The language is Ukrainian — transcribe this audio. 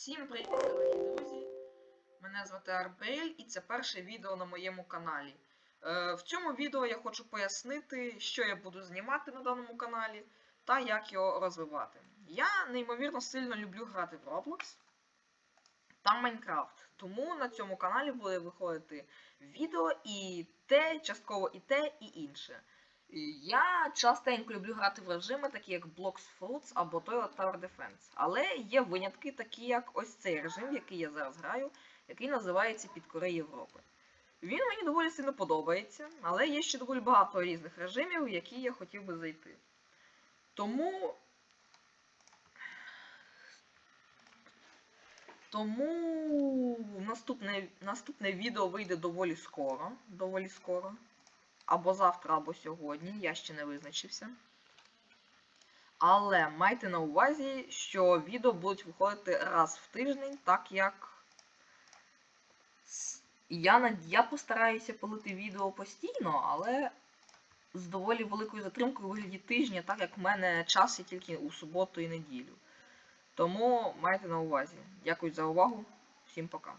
Всім привіт, дорогі друзі! Мене звати Арбель і це перше відео на моєму каналі. Е, в цьому відео я хочу пояснити, що я буду знімати на даному каналі та як його розвивати. Я неймовірно сильно люблю грати в Roblox та Майнкрафт, тому на цьому каналі буде виходити відео і те, частково і те, і інше. Я частенько люблю грати в режими, такі як Blocks Fruits або Toilet Tower Defense. Але є винятки, такі як ось цей режим, який я зараз граю, який називається Підкори Європи. Він мені доволі сильно подобається, але є ще доволі багато різних режимів, в які я хотів би зайти. Тому. Тому наступне, наступне відео вийде доволі скоро. Доволі скоро. Або завтра, або сьогодні, я ще не визначився. Але майте на увазі, що відео будуть виходити раз в тиждень, так як я, над- я постараюся пилити відео постійно, але з доволі великою затримкою у вигляді тижня, так як в мене час є тільки у суботу і неділю. Тому майте на увазі. Дякую за увагу. Всім пока.